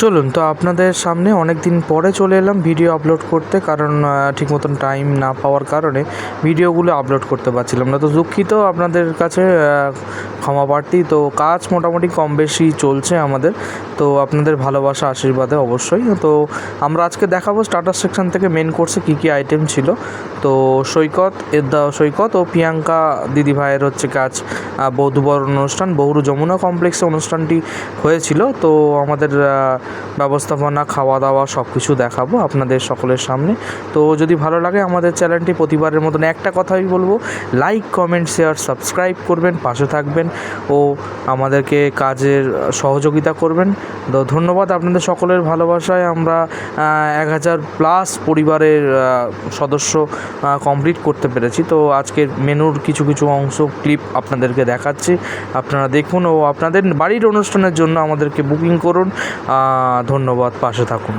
চলুন, তো আপনাদের সামনে অনেক দিন পরে চলে এলাম ভিডিও আপলোড করতে, কারণ ঠিক মতন টাইম না পাওয়ার কারণে ভিডিওগুলো আপলোড করতে পারছিলাম না। তো দুঃখিত আপনাদের কাছে ক্ষমা প্রার্থী। তো কাজ মোটামুটি কম বেশি চলছে আমাদের, তো আপনাদের ভালোবাসা, আশীর্বাদে অবশ্যই। তো আমরা আজকে দেখাবো স্টার্টার সেকশন থেকে মেন কোর্সে কী কী আইটেম ছিল। তো সৈকত এদা সৈকত ও প্রিয়াঙ্কা দিদি ভাইয়ের হচ্ছে কাজ আহ, বধূবর অনুষ্ঠান বহুরু যমুনা কমপ্লেক্সে অনুষ্ঠানটি হয়েছিল। তো আমাদের ব্যবস্থাপনা খাওয়া দাওয়া সব কিছু দেখাবো আপনাদের সকলের সামনে। তো যদি ভালো লাগে আমাদের চ্যানেলটি প্রতিবারের মতন একটা কথাই বলব লাইক কমেন্ট শেয়ার সাবস্ক্রাইব করবেন পাশে থাকবেন ও আমাদেরকে কাজের সহযোগিতা করবেন। তো ধন্যবাদ আপনাদের সকলের ভালোবাসায়। আমরা এক হাজার প্লাস পরিবারের সদস্য কমপ্লিট করতে পেরেছি। তো আজকের মেনুর কিছু কিছু অংশ ক্লিপ আপনাদেরকে দেখাচ্ছি। আপনারা দেখুন ও আপনাদের বাড়ির অনুষ্ঠানের জন্য আমাদেরকে বুকিং করুন। ধন্যবাদ, পাশে থাকুন।